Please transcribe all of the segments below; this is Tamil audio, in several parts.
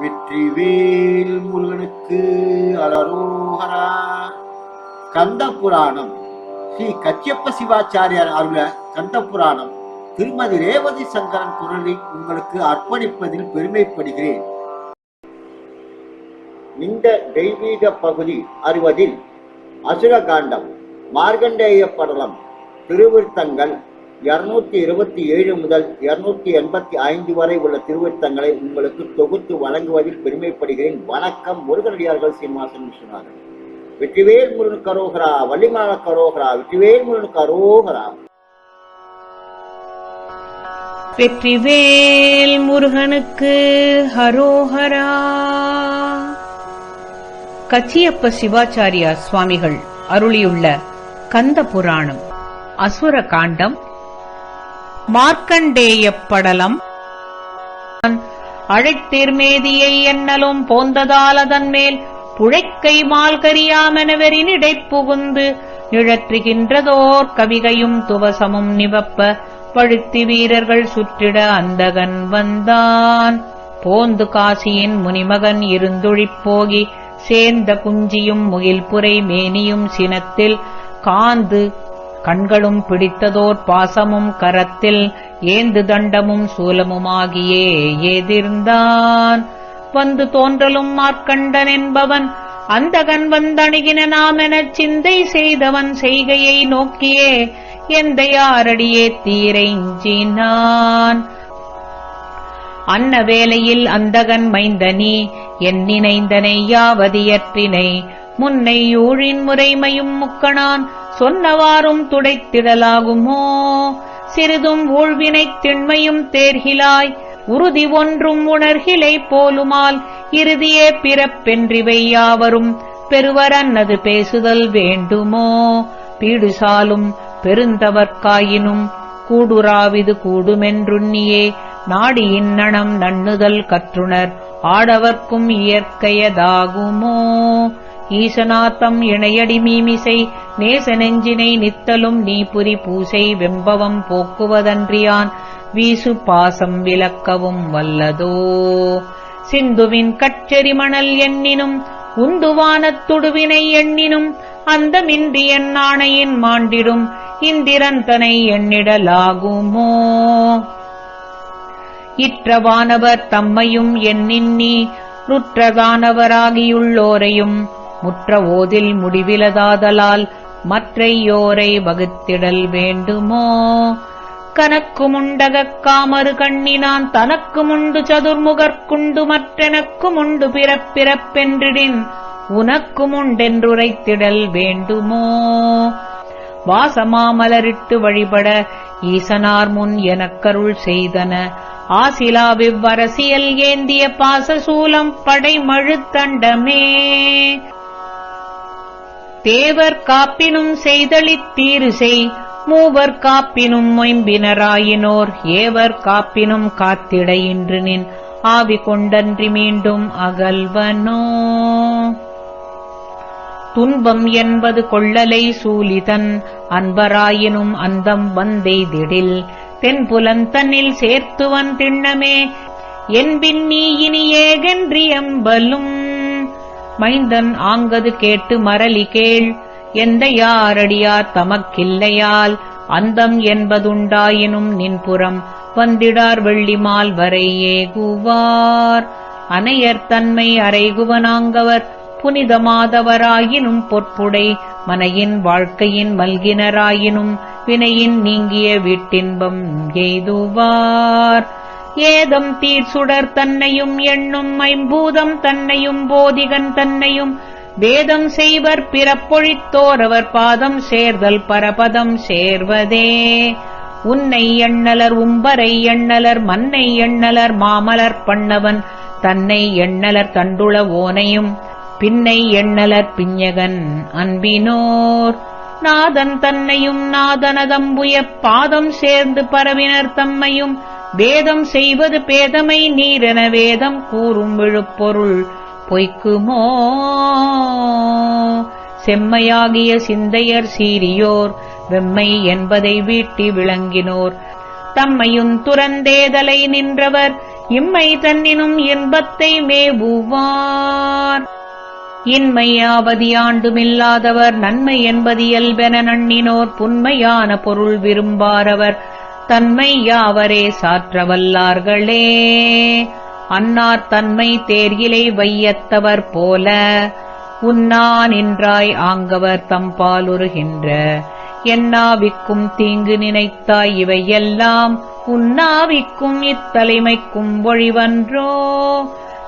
வெற்றிவேல் முருகனுக்கு அலரோகரா. கந்த புராணம் ஸ்ரீ கச்சியப்ப சிவாச்சாரியார் அருள கந்த புராணம் திருமதி ரேவதி சங்கரன் குரலை உங்களுக்கு அர்ப்பணிப்பதில் பெருமைப்படுகிறேன். இந்த தெய்வீக பகுதி அறிவதில் அசுரகாண்டம் மார்கண்டேய படலம் திருவிருத்தங்கள் இருநூத்தி இருபத்தி ஏழு முதல் இருநூத்தி எண்பத்தி ஐந்து வரை உள்ள திருவிருத்தங்களை உங்களுக்கு தொகுத்து வழங்குவதில் பெருமைப்படுகிறேன். வணக்கம் முருகனடியார்கள் சீனிவாசன் விஸ்வநாதன். வெற்றிவேல் முருகனுக்கு கரோகரா வள்ளிமல கரோகரா வெற்றிவேல் முருகன் கரோகரா. வெற்றிவேல் முருகனுக்கு ஹரோஹரா. கச்சியப்ப சிவாச்சாரியா சுவாமிகள் அருளியுள்ள கந்த புராணம் அசுர காண்டம் மார்க்கண்டேயப் படலம் அழைத்தீர்மேதியை எண்ணலும் போந்ததால் அதன் மேல் புழைக்கை மால்கரியாமெனவெறினிடை புகுந்து நிழற்றுகின்றதோர் கவிகையும் துவசமும் நிவப்ப பழுத்தி வீரர்கள் சுற்றிட அந்தகன் வந்தான். போந்து காசியின் முனிமகன் இருந்துழிப்போகி சேர்ந்த குஞ்சியும் முகில்புரை மேனியும் சினத்தில் காந்து கண்களும் பிடித்ததோர் பாசமும் கரத்தில் ஏந்து தண்டமும் சூலமுமாகியே எதிர்ந்தான் வந்து தோன்றலும் மார்க்கண்டன் என்பவன் அந்தகன் வந்தணுகின நாமெனச் சிந்தை செய்தவன் செய்கையை நோக்கியே எந்த யாரடியே தீரைஞ்சினான். அன்ன வேளையில் அந்தகன் மைந்தனி என் நினைந்தனை யாவதியற்றினை முன்னை யூழின் முறைமையும் முக்கணான் சொன்னவாறும் துடைத்திடலாகுமோ? சிறிதும் ஊழ்வினைத் திண்மையும் தேர்கிலாய் உறுதி ஒன்றும் உணர்கிலை போலுமால் இறுதியே பிறப்பென்றிவை யாவரும் பெருவரன்னது பேசுதல் வேண்டுமோ? பீடுசாலும் பெருந்தவர்க்காயினும் கூடுராவிது கூடுமென்றுண்ணியே நாடி இன்னணம் நண்ணுதல் கற்றுணர் ஆடவர்க்கும் இயற்கையதாகுமோ? ஈசனாத்தம் இணையடி மீமிசை நேச நெஞ்சினை நித்தலும் நீபுரி பூசை வெம்பவம் போக்குவதன்றியான் வீசு பாசம் விளக்கவும் வல்லதோ. சிந்துவின் கச்செறி மணல் எண்ணினும் உந்துவானத் துடுவினை எண்ணினும் அந்தமின்றி மிந்தியன் ஆணையின் மாண்டிடும் இந்திரன் தனை எண்ணிடலாகுமோ. இற்றவானவர் தம்மையும் எண்ணின்னி ருற்றதானவராகியுள்ளோரையும் முற்ற ஓதில் முடிவிலதாதலால் மற்றையோரை வகுத்திடல் வேண்டுமோ? கனக்குமுண்டகக் காமறு கண்ணினான் தனக்குமுண்டு சதுர்முகற்குண்டு மற்றெனக்குமுண்டு பிறப்பிறப்பென்றிடின் உனக்குமுண்டென்றுரைத்திடல் வேண்டுமோ? வாசமாமலரிட்டு வழிபட ஈசனார் முன் எனக்கருள் செய்தன. ஆசிலா விவ்வரசியல் ஏந்திய பாசசூலம் படைமழுத்தண்டமே. தேவர் காப்பினும் செய்தளித்தீரு செய் மூவர் காப்பினும் மொயம்பினராயினோர் ஏவர் காப்பினும் காத்திட இன்று நின் ஆவி கொண்டன்றி மீண்டும் அகல்வனோ? துன்பம் என்பது கொள்ளலை சூலிதன் அன்பராயினும் அந்தம் வந்தெய்திடில் தென்புலந்தன்னில் சேர்த்துவன் திண்ணமே என்பின் நீ இனி ஏகன்றியம்பலும் மைந்தன் ஆங்கது கேட்டு மரலி கேள் எந்த யாரடியார் தமக்கில்லையால்? அந்தம் என்பதுண்டாயினும் நின்புறம் வந்திடார் வெள்ளிமால் வரை ஏகுவார். அனையர் தன்மை அரைகுவனாங்கவர் புனிதமாதவராயினும் பொற்புடை மனையின் வாழ்க்கையின் மல்கினராயினும் வினையின் நீங்கிய வீட்டின்பம் எய்துவார். ஏதம் தீர் சுடர் தன்னையும் எண்ணும் ஐம்பூதம் தன்னையும் போதிகன் தன்னையும். வேதம் செய்வர் பிறப்பொழித்தோர் அவர் பாதம் சேர்தல் பரபதம் சேர்வதே. உன்னை எண்ணலர் உம்பரை எண்ணலர் மன்னை எண்ணலர் மாமலர் பண்ணவன் தன்னை எண்ணலர் தண்டுள ஓனையும். பின்னை எண்ணலர் பிஞகன் அன்பினோர். நாதன் தன்னையும் நாதனதம்புய பாதம் சேர்ந்து பரவினர் தம்மையும். வேதம் செய்வது பேதமை நீரென வேதம் கூறும் விழுப்பொருள் பொய்க்குமோ? செம்மையாகிய சிந்தையர் சீரியோர் வெம்மை என்பதை வீட்டி விளங்கினோர். தம்மையும் துறந்தேதலை நின்றவர் இம்மை தன்னினும் இன்பத்தை மேவுவார். இன்மையாவதியாண்டுமில்லாதவர் நன்மை என்பது இயல்பென நண்ணினோர் புன்மையான பொருள் விரும்பாரவர். தன்மை யாவரே சாற்றவல்லார்களே. அன்னார் தன்மை தேர்கிலை வையத்தவர் போல. உன்னா நின்றாய் ஆங்கவர் தம்பாலுருகின்ற என்னாவிக்கும் தீங்கு நினைத்தாய் இவையெல்லாம். உன்னாவிக்கும் இத்தலைமைக்கும் ஒழிவன்றோ.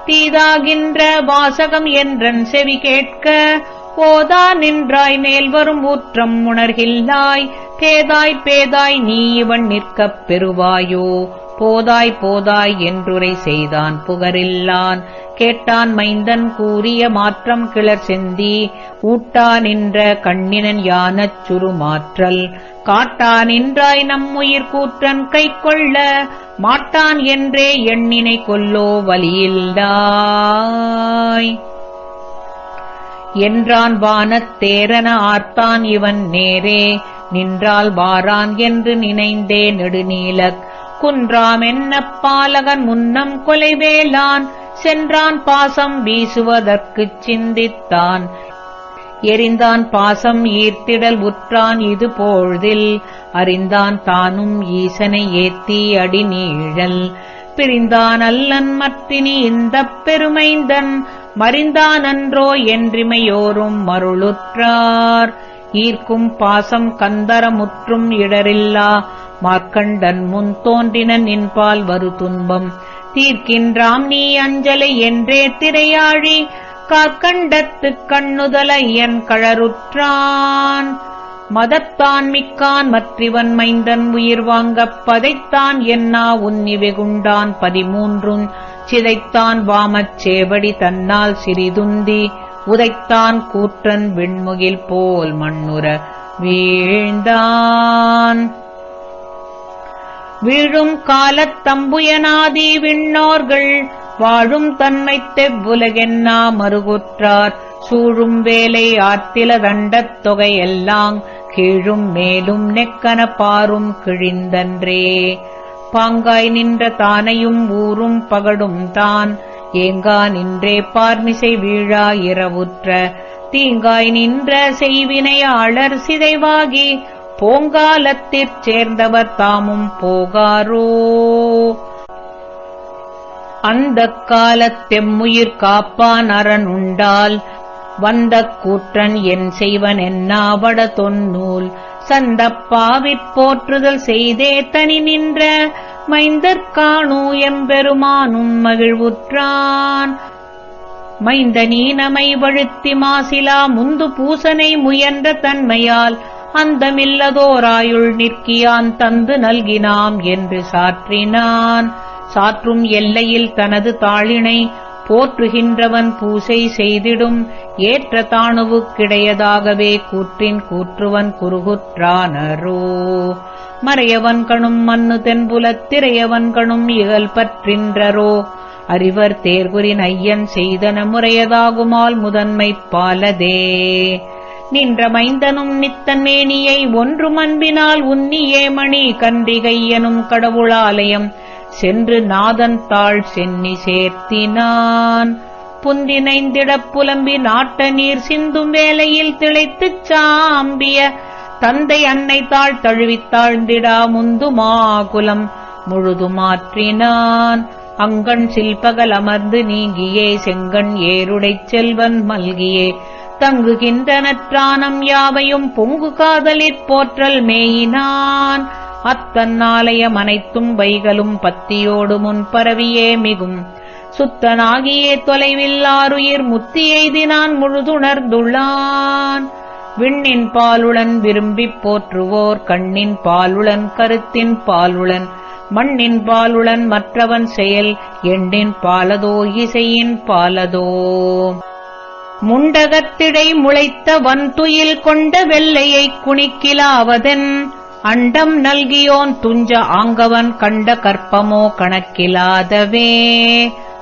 தீதாகின்ற வாசகம் என்றன் செவி கேட்க. போதா நின்றாய் மேல் வரும் ஊற்றம் உணர்கில்லாய். பேதாய் பேதாய் நீ இவன் நிற்கப் பெறுவாயோ? போதாய் போதாய் என்றுரை செய்தான் புகரில்லான். கேட்டான் மைந்தன் கூறிய மாற்றம் கிளர் செந்தி. ஊட்டா நின்ற கண்ணினன் யானச் சுருமாற்றல். காட்டா நின்றாய் நம்முயிர் கூற்றன் கை கொள்ள மாட்டான் என்றே எண்ணினை கொல்லோ வலியில்லாய் என்றான் வானத் தேரன ஆர்த்தான் இவன் நேரே. நின்றால் வாரான் என்று நினைந்தே நெடுநீலக். குன்றாமென்ன பாலகன் முன்னம் கொலைவேலான் சென்றான் பாசம் வீசுவதற்குச் சிந்தித்தான். எரிந்தான் பாசம் ஈர்த்திடல் உற்றான் இது போழ்தில். அறிந்தான் தானும் ஈசனை ஏத்தி அடி நீழல் பிரிந்தான் அல்லன் மத்தினி இந்தப் பெருமைந்தன். மறிந்தானன்றோ என்றிமையோரும் மருளுற்றார். ஈர்க்கும் பாசம் கந்தரமுற்றும் இடரில்லா மார்க்கண்டன் முன் தோன்றின நின்பால் வரு துன்பம். தீர்க்கின்றாம் நீ அஞ்சலை என்றே திரையாழி கார்க்கண்டத்துக் கண்ணுதலையன் கழருற்றான். மதத்தான் மிக்கான் மற்றிவன் மைந்தன் உயிர் வாங்கப் பதைத்தான் என்னா உன்னி வெகுண்டான் பதிமூன்றும் சிதைத்தான் வாமச் சேவடி தன்னால் சிறிதுந்தி உதைத்தான் கூற்றன் விண்முகில் போல் மண்ணுற வீழ்ந்தான். வீழும் காலத்தம்புயனாதி விண்ணோர்கள் வாழும் தன்மை தெவ்வுலகென்னா மறுகுற்றார். சூழும் வேலை ஆத்தில தண்டத் தொகையெல்லாம் கீழும் மேலும் நெக்கன பாரும் கிழிந்தன்றே. பாங்காய் நின்ற தானையும் ஊரும் பகடும் தான். ஏங்கா நின்றே பார்மிசை வீழா இரவுற்ற. தீங்காய் நின்ற செய்வினையாளர் சிதைவாகி. போங்காலத்திற் சேர்ந்தவர் தாமும் போகாரோ. அந்த காலத்தெம்முயிர் காப்பான் அரண் உண்டால் வந்த கூற்றன் என் செய்வன் என்னாவட தொன்னூல். சந்தப்பாவிற் போற்றுதல் செய்தே தனி நின்ற மைந்தற்காணூ எம்பெருமானும் மகிழ்வுற்றான். மைந்த நீனமை வழுத்தி மாசிலா முந்து பூசனை முயன்ற தன்மையால் அந்தமில்லதோராயுள் நிற்கியான் தந்து நல்கினாம் என்று சாற்றினான். சாற்றும் எல்லையில் தனது தாளினை போற்றுகின்றவன் பூசை செய்திடும் ஏற்ற தாணுவுக்கிடையதாகவே கூற்றின் கூற்றுவன் குறுகுற்றானரோ. மறையவன் கணும் மண்ணு தென்புலத்திரையவன் கணும் இகல் பற்றின்றரோ. அறிவர் தேர்குறின் ஐயன் செய்தன முறையதாகுமால் முதன்மை பாலதே. நின்ற மைந்தனும் நித்தன் மேனியை ஒன்று மண்பினால் உன்னியே மணி கன்றிகையனும் கடவுளாலயம் சென்று நாதன் தாழ் சென்னி சேர்த்தினான். புந்தினைந்திடப் புலம்பி நாட்ட நீர் சிந்தும் வேலையில் திளைத்துச் சாம்பிய தந்தை அன்னை தாழ் தழுவித் தாழ்ந்திடா முந்துமாகுலம் முழுதுமாற்றினான் அங்கண் சில்பகல் அமர்ந்து நீங்கியே செங்கண் ஏருடைச் செல்வன் மல்கியே. தங்குகின்றனற்றானம் யாவையும் பொங்கு காதலிற் போற்றல் மேயினான். அத்தன்னாலயம் அனைத்தும் வைகளும் பத்தியோடு முன் பரவியே மிகும். சுத்தனாகியே தொலைவில்லாருயிர் முத்தி எய்தினான் முழுதுணர்ந்துள்ளான். விண்ணின் பாலுளன் விரும்பிப் போற்றுவோர் கண்ணின் பாலுளன் கருத்தின் பாலுளன். மண்ணின் பாலுளன் மற்றவன் செயல் எண்ணின் பாலதோ இசையின் பாலதோ. முண்டகத்திடை முளைத்த வன்துயில் கொண்ட வெள்ளையைக் குணிக்கிலாவதென் அண்டம் நல்கியோன் துஞ்ச ஆங்கவன் கண்ட கற்பமோ கணக்கிலாதவே.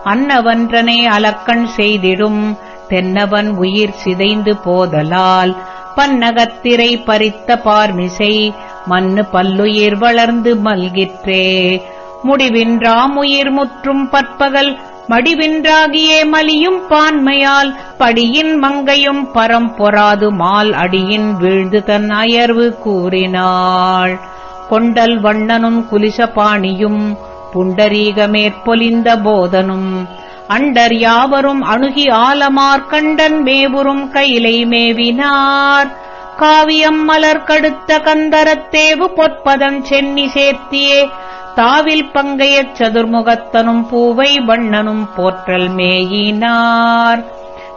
அன்னவன்றனை அலக்கண் செய்திடும் தென்னவன் உயிர் சிதைந்து போதலால். பன்னகத்திரை பறித்த பார்மிசை மண்ணு பல்லுயிர் வளர்ந்து மல்கிற்றே. முடிவின்றாமுயிர் முற்றும் பற்பகல் மடிவின்றாகியே மலியும் பான்மையால் படியின் மங்கையும் பரம் பொறாது மால் அடியின் வீழ்ந்து தன் அயர்வு கூறினாள். கொண்டல் வண்ணனும் குலிசபாணியும் புண்டரீகமேற்பொலிந்த போதனும். அண்டர் யாவரும் அணுகி ஆலமார் கண்டன் மேவுறும் கையிலை மேவினார். காவியம் மலர் கடுத்த கந்தரத்தேவு பொற்பதம் சென்னி சேர்த்தியே தாவில் பங்கையச் சதுர்முகத்தனும் பூவை வண்ணனும் போற்றல் மேயினார்.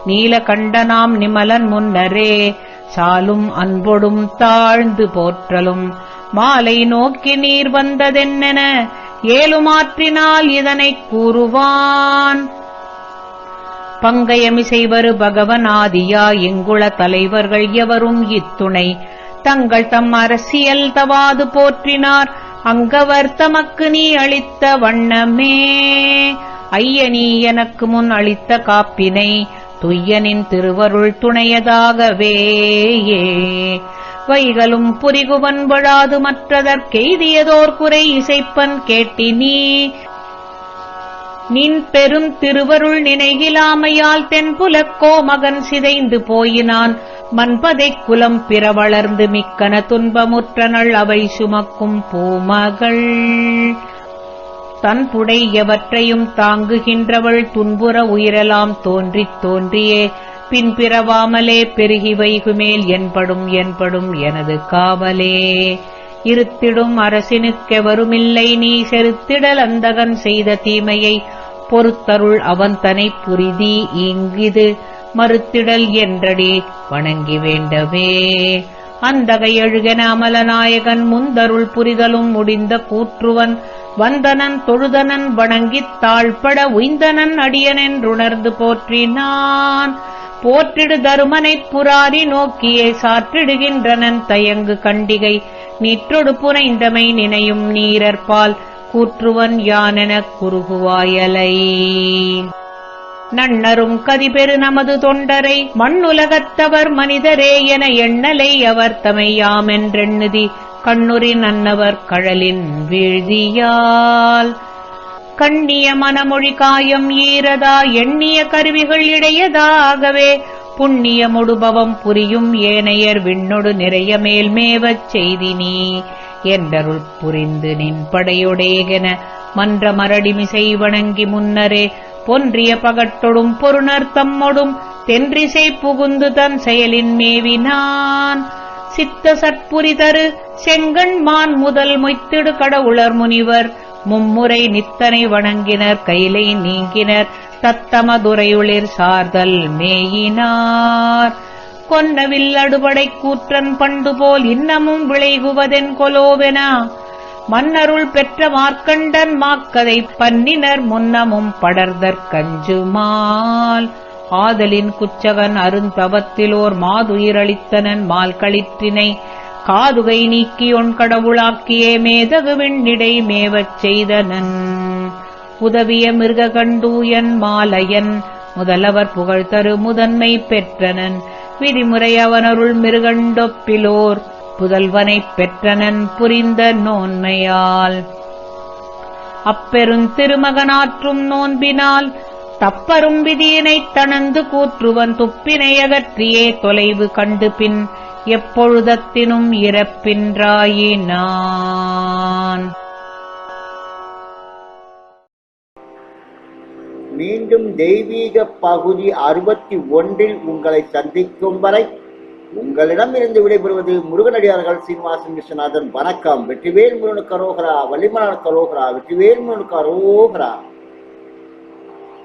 நீலகண்டனாம் நிமலன் முன்னரே சாலும் அன்பொடும் தாழ்ந்து போற்றலும். மாலை நோக்கி நீர் வந்ததென்னென ஏலுமாற்றினால் இதனைக் கூறுவான். பங்கயமிசைவரு பகவனாதியா எங்குள தலைவர்கள் எவரும் இத்துணை. தங்கள் தம் அரசியல் தவாது போற்றினார். அங்கவர்த்தமக்கு நீ அளித்த வண்ணமே. ஐயனீ எனக்கு முன் அளித்த காப்பினை துய்யனின் திருவருள் துணையதாகவே. வைகளும் புரிகுவன் விழாது மற்றதற்கெய்தியதோர் குறை இசைப்பன் கேட்டினி. நின் பெரும் திருவருள் நினைகிலாமையால் தென்புலக்கோ மகன் சிதைந்து போயினான். மன்பதைக் குலம் பிற வளர்ந்து மிக்கன துன்பமுற்றனள் அவை சுமக்கும் பூமகள். தன் புடை எவற்றையும் தாங்குகின்றவள் துன்புற உயிரெலாம் தோன்றித் தோன்றியே. பின்பிறவாமலே பெருகி வைகுமேல் என்படும் என்படும் எனது காவலே. இருத்திடும் அரசினுக்கெவருமில்லை நீ செருத்திடல் அந்தகன் செய்த தீமையை பொறுத்தருள் அவன் தனை புரிதி இங்கிது மறுத்திடல் என்றடி. வணங்கி வேண்டவே. அந்தகை எழுகென அமலநாயகன் முந்தருள் புரிதலும் முடிந்த கூற்றுவன். வந்தனன் தொழுதனன் வணங்கித் தாழ்பட உய்ந்தனன் அடியனென்றுணர்ந்து போற்றினான். போற்றிடு தருமனைப் புராரி நோக்கியே சாற்றிடுகின்றனன் தயங்கு கண்டிகை. நீற்றொடு புனைந்தமை நினையும் நீரற்பால் கூற்றுவன் யானெனக் குறுகுவாயலை. நன்னரும் கதிபெரு நமது தொண்டரை மண்ணுலகத்தவர் மனிதரே என எண்ணலை அவர் தமையாமென்றெண்ணுதி கண்ணுரின் அன்னவர் கழலின் வீழ்தியால். கண்ணிய மனமொழி காயம் ஈரதா எண்ணிய கருவிகள் இடையதாகவே. புண்ணிய முடுபவம் புரியும் ஏனையர் விண்ணொடு நிறைய மேல் மேவச் நீ என்றருள் புரிந்து நின் படையொடேகென மன்ற மரடிமிசை வணங்கி முன்னரே பொன்றிய பகட்டொடும் பொருணர் தம்மொடும் தென்றிசை புகுந்து தன் செயலின் மேவினான் சித்த சற்புரி தரு செங்கண்மான் முதல் மொய்த்திடு கடவுளர் முனிவர். மும்முறை நித்தனை வணங்கினர் கைலை நீங்கினர் தத்தமதுரையுளிர் சார்தல் மேயினார். கொன்னவில் அடுபடை கூற்றன் பண்டு போல் இன்னமும் விளைகுவதென் கொலோவென? மன்னருள் பெற்ற மார்க்கண்டன் மாக்கதை பன்னினர் முன்னமும் படர்தற்கஞ்சுமால் ஆதலின் குச்சகன் அருந்தவத்திலோர் மாதுயிரளித்தனன் மால்களிற்றினை. காதுகை நீக்கியொன் கடவுளாக்கியே மேதகு விண்ணிடை மேவச் செய்தனன். உதவிய மிருக கண்டூயன் மாலையன் முதலவர் புகழ் தரு முதன்மை பெற்றனன். விதிமுறை அவனருள் மிருகண்டொப்பிலோர் புதல்வனைப் பெற்றனன் புரிந்த நோன்மையால். அப்பெருந் திருமகனாற்றும் நோன்பினால் தப்பரும் விதியினைத் தணந்து கூற்றுவன் துப்பினை அகற்றியே தொலைவு கண்டு பின் எப்பொழுதத்தினும் இறப்பின்றாயினான். மீண்டும் தெய்வீக பகுதி அறுபத்தி ஒன்றில் உங்களை சந்திக்கும் வரை உங்களிடம் இருந்து விடைபெறுவது முருகனடியார்கள் சீனிவாசன் விஸ்வநாதன். வணக்கம். வெற்றிவேல் முருகனுக்கு அரோகரா வள்ளிமலனுக்கு கரோகரா வெற்றிவேல் முருகனுக்கு அரோகரா